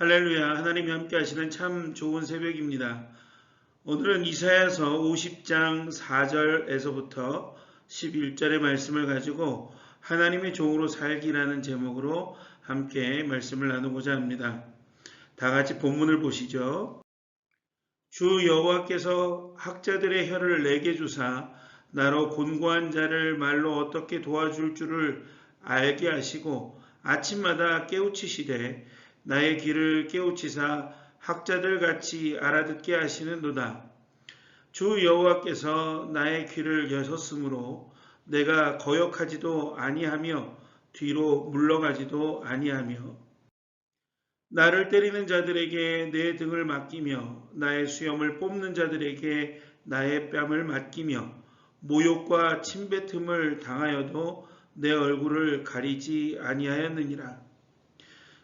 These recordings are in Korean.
할렐루야. 하나님이 함께 하시는 참 좋은 새벽입니다. 오늘은 이사야서 50장 4절에서부터 11절의 말씀을 가지고 하나님의 종으로 살기라는 제목으로 함께 말씀을 나누고자 합니다. 다 같이 본문을 보시죠. 주 여호와께서 학자들의 혀를 내게 주사 나로 곤고한 자를 말로 어떻게 도와줄 줄을 알게 하시고 아침마다 깨우치시되 나의 귀를 깨우치사 학자들 같이 알아듣게 하시는도다. 주 여호와께서 나의 귀를 여셨으므로 내가 거역하지도 아니하며 뒤로 물러가지도 아니하며 나를 때리는 자들에게 내 등을 맡기며 나의 수염을 뽑는 자들에게 나의 뺨을 맡기며 모욕과 침뱉음을 당하여도 내 얼굴을 가리지 아니하였느니라.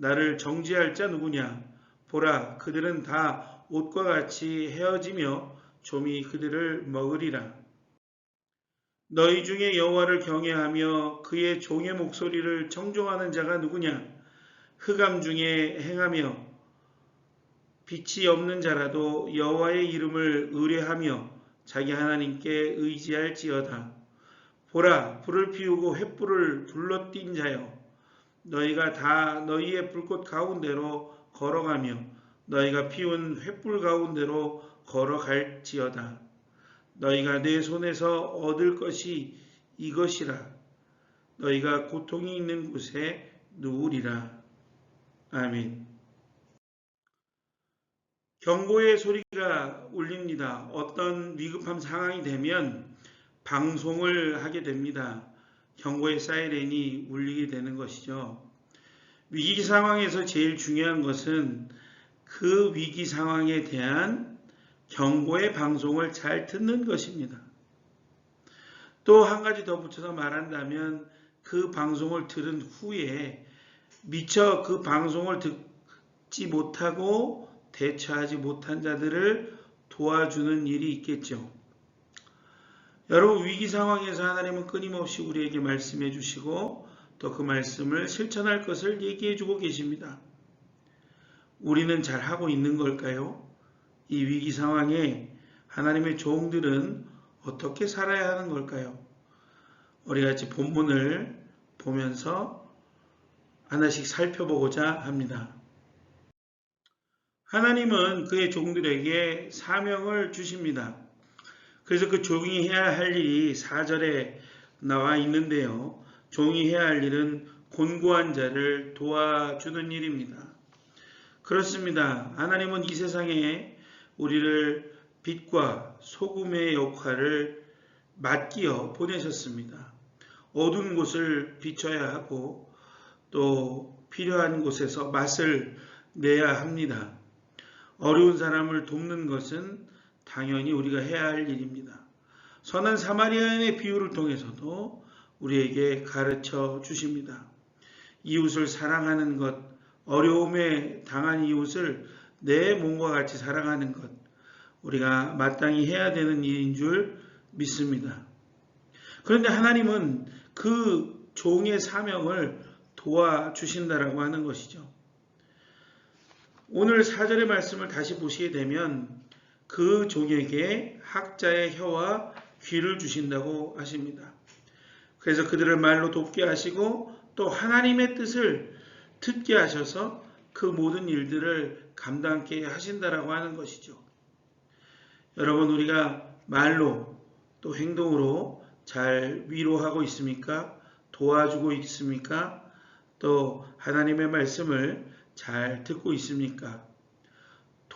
나를 정지할 자 누구냐? 보라 그들은 다 옷과 같이 헤어지며 좀이 그들을 먹으리라. 너희 중에 여호와를 경외하며 그의 종의 목소리를 청종하는 자가 누구냐? 흑암 중에 행하며 빛이 없는 자라도 여호와의 이름을 의뢰하며 자기 하나님께 의지할지어다. 보라 불을 피우고 횃불을 둘러띈 자여 너희가 다 너희의 불꽃 가운데로 걸어가며 너희가 피운 횃불 가운데로 걸어갈지어다. 너희가 내 손에서 얻을 것이 이것이라. 너희가 고통이 있는 곳에 누우리라. 아멘. 경고의 소리가 울립니다. 어떤 위급한 상황이 되면 방송을 하게 됩니다. 경고의 사이렌이 울리게 되는 것이죠. 위기 상황에서 제일 중요한 것은 그 위기 상황에 대한 경고의 방송을 잘 듣는 것입니다. 또 한 가지 더 붙여서 말한다면 그 방송을 들은 후에 미처 그 방송을 듣지 못하고 대처하지 못한 자들을 도와주는 일이 있겠죠. 여러분 위기 상황에서 하나님은 끊임없이 우리에게 말씀해 주시고 또 그 말씀을 실천할 것을 얘기해 주고 계십니다. 우리는 잘 하고 있는 걸까요? 이 위기 상황에 하나님의 종들은 어떻게 살아야 하는 걸까요? 우리 같이 본문을 보면서 하나씩 살펴보고자 합니다. 하나님은 그의 종들에게 사명을 주십니다. 그래서 그 종이 해야 할 일이 4절에 나와 있는데요. 종이 해야 할 일은 곤고한 자를 도와주는 일입니다. 그렇습니다. 하나님은 이 세상에 우리를 빛과 소금의 역할을 맡기어 보내셨습니다. 어두운 곳을 비춰야 하고 또 필요한 곳에서 맛을 내야 합니다. 어려운 사람을 돕는 것은 당연히 우리가 해야 할 일입니다. 선한 사마리아인의 비유를 통해서도 우리에게 가르쳐 주십니다. 이웃을 사랑하는 것, 어려움에 당한 이웃을 내 몸과 같이 사랑하는 것, 우리가 마땅히 해야 되는 일인 줄 믿습니다. 그런데 하나님은 그 종의 사명을 도와주신다라고 하는 것이죠. 오늘 사절의 말씀을 다시 보시게 되면 그 종에게 학자의 혀와 귀를 주신다고 하십니다. 그래서 그들을 말로 돕게 하시고 또 하나님의 뜻을 듣게 하셔서 그 모든 일들을 감당케 하신다라고 하는 것이죠. 여러분 우리가 말로 또 행동으로 잘 위로하고 있습니까? 도와주고 있습니까? 또 하나님의 말씀을 잘 듣고 있습니까?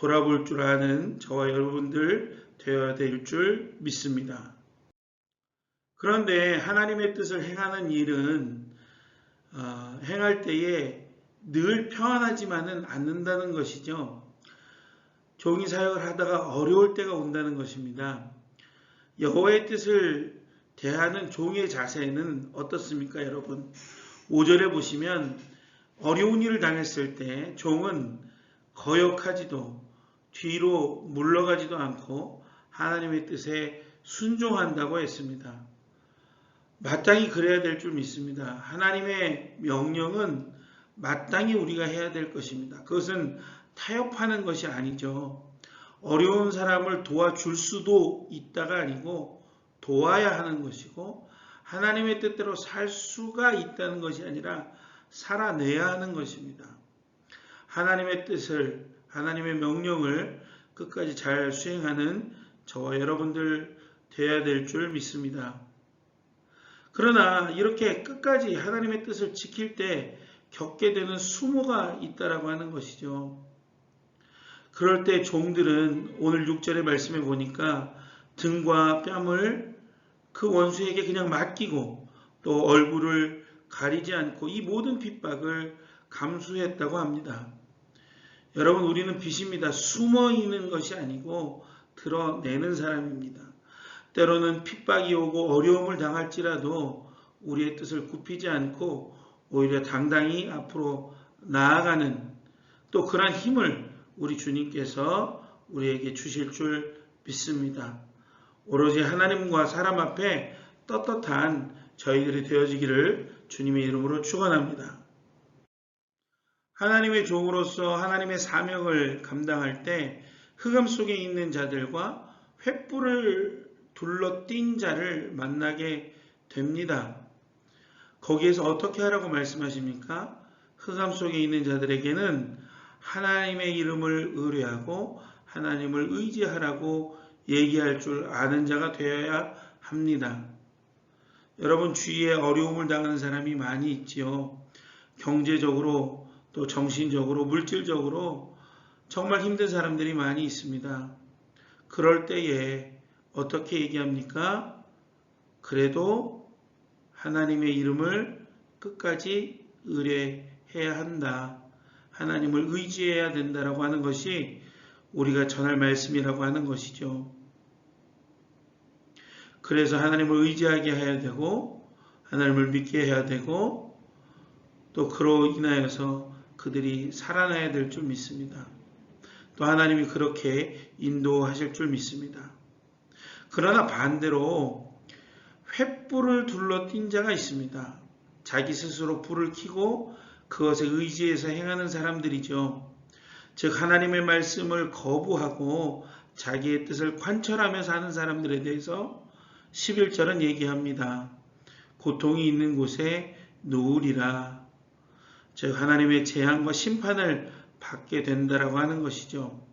돌아볼 줄 아는 저와 여러분들 되어야 될 줄 믿습니다. 그런데 하나님의 뜻을 행하는 일은 어, 행할 때에 늘 평안하지만은 않는다는 것이죠. 종이 사역을 하다가 어려울 때가 온다는 것입니다. 여호와의 뜻을 대하는 종의 자세는 어떻습니까, 여러분? 5절에 보시면 어려운 일을 당했을 때 종은 거역하지도 뒤로 물러가지도 않고 하나님의 뜻에 순종한다고 했습니다. 마땅히 그래야 될 줄 믿습니다. 하나님의 명령은 마땅히 우리가 해야 될 것입니다. 그것은 타협하는 것이 아니죠. 어려운 사람을 도와줄 수도 있다가 아니고 도와야 하는 것이고 하나님의 뜻대로 살 수가 있다는 것이 아니라 살아내야 하는 것입니다. 하나님의 뜻을 하나님의 명령을 끝까지 잘 수행하는 저와 여러분들 되어야 될 줄 믿습니다. 그러나 이렇게 끝까지 하나님의 뜻을 지킬 때 겪게 되는 수모가 있다라고 하는 것이죠. 그럴 때 종들은 오늘 6절의 말씀에 보니까 등과 뺨을 그 원수에게 그냥 맡기고 또 얼굴을 가리지 않고 이 모든 핍박을 감수했다고 합니다. 여러분 우리는 빛입니다. 숨어 있는 것이 아니고 드러내는 사람입니다. 때로는 핍박이 오고 어려움을 당할지라도 우리의 뜻을 굽히지 않고 오히려 당당히 앞으로 나아가는 또 그러한 힘을 우리 주님께서 우리에게 주실 줄 믿습니다. 오로지 하나님과 사람 앞에 떳떳한 저희들이 되어지기를 주님의 이름으로 축원합니다. 하나님의 종으로서 하나님의 사명을 감당할 때 흑암 속에 있는 자들과 횃불을 둘러띈 자를 만나게 됩니다. 거기에서 어떻게 하라고 말씀하십니까? 흑암 속에 있는 자들에게는 하나님의 이름을 의뢰하고 하나님을 의지하라고 얘기할 줄 아는 자가 되어야 합니다. 여러분 주위에 어려움을 당하는 사람이 많이 있지요. 경제적으로 또 정신적으로 물질적으로 정말 힘든 사람들이 많이 있습니다. 그럴 때에 어떻게 얘기합니까? 그래도 하나님의 이름을 끝까지 의뢰해야 한다. 하나님을 의지해야 된다라고 하는 것이 우리가 전할 말씀이라고 하는 것이죠. 그래서 하나님을 의지하게 해야 되고 하나님을 믿게 해야 되고 또 그로 인하여서 그들이 살아나야 될 줄 믿습니다. 또 하나님이 그렇게 인도하실 줄 믿습니다. 그러나 반대로 횃불을 둘러띈 자가 있습니다. 자기 스스로 불을 켜고 그것에 의지해서 행하는 사람들이죠. 즉 하나님의 말씀을 거부하고 자기의 뜻을 관철하면서 하는 사람들에 대해서 11절은 얘기합니다. 고통이 있는 곳에 누우리라. 즉 하나님의 재앙과 심판을 받게 된다라고 하는 것이죠.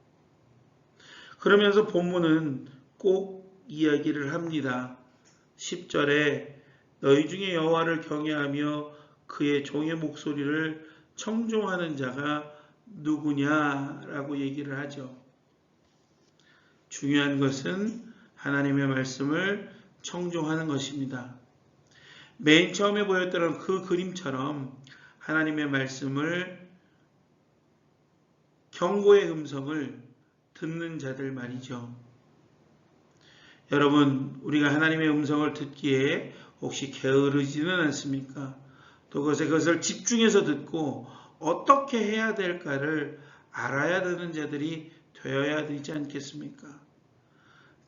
그러면서 본문은 꼭 이야기를 합니다. 10절에 너희 중에 여호와를 경외하며 그의 종의 목소리를 청종하는 자가 누구냐라고 얘기를 하죠. 중요한 것은 하나님의 말씀을 청종하는 것입니다. 맨 처음에 보였던 그 그림처럼 하나님의 말씀을 경고의 음성을 듣는 자들 말이죠. 여러분, 우리가 하나님의 음성을 듣기에 혹시 게으르지는 않습니까? 또 그것에 그것을 집중해서 듣고 어떻게 해야 될까를 알아야 되는 자들이 되어야 되지 않겠습니까?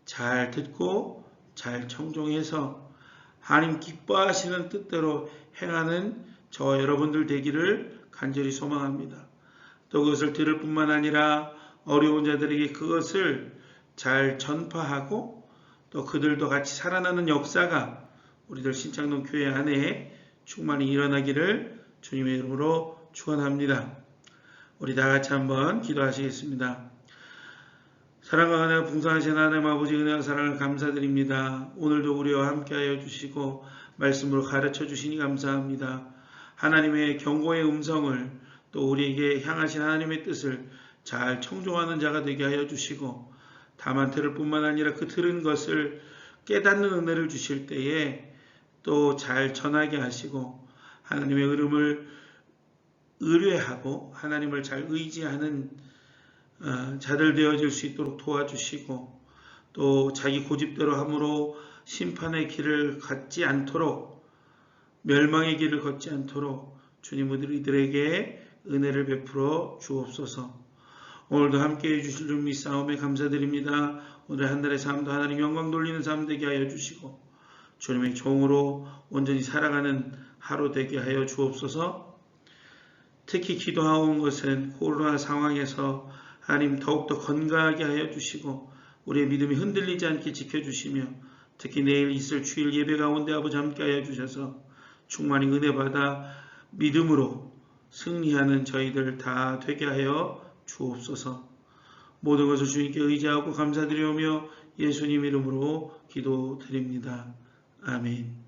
잘 듣고 잘 청종해서 하나님 기뻐하시는 뜻대로 행하는 저와 여러분들 되기를 간절히 소망합니다. 또 그것을 들을 뿐만 아니라 어려운 자들에게 그것을 잘 전파하고 또 그들도 같이 살아나는 역사가 우리들 신창동 교회 안에 충만히 일어나기를 주님의 이름으로 축원합니다. 우리 다 같이 한번 기도하시겠습니다. 사랑과 은혜가 풍성하신 하나님 아버지 은혜와 사랑을 감사드립니다. 오늘도 우리와 함께하여 주시고 말씀으로 가르쳐 주시니 감사합니다. 하나님의 경고의 음성을 또 우리에게 향하신 하나님의 뜻을 잘 청종하는 자가 되게 하여 주시고 다만 들을 뿐만 아니라 그 들은 것을 깨닫는 은혜를 주실 때에 또 잘 전하게 하시고 하나님의 이름을 의뢰하고 하나님을 잘 의지하는 어, 자들 되어질 수 있도록 도와주시고 또 자기 고집대로 함으로 심판의 길을 갖지 않도록 멸망의 길을 걷지 않도록 주님 우리들에게 은혜를 베풀어 주옵소서. 오늘도 함께해 주실 줄 믿사오며 감사드립니다. 오늘 한 달의 삶도 하나님 영광 돌리는 삶 되게 하여 주시고 주님의 종으로 온전히 살아가는 하루 되게 하여 주옵소서. 특히 기도하온 것은 코로나 상황에서 하나님 더욱더 건강하게 하여 주시고 우리의 믿음이 흔들리지 않게 지켜주시며 특히 내일 있을 주일 예배 가운데 아버지 함께 하여 주셔서 충만히 은혜 받아 믿음으로 승리하는 저희들 다 되게 하여 주옵소서. 모든 것을 주님께 의지하고 감사드리오며 예수님 이름으로 기도드립니다. 아멘.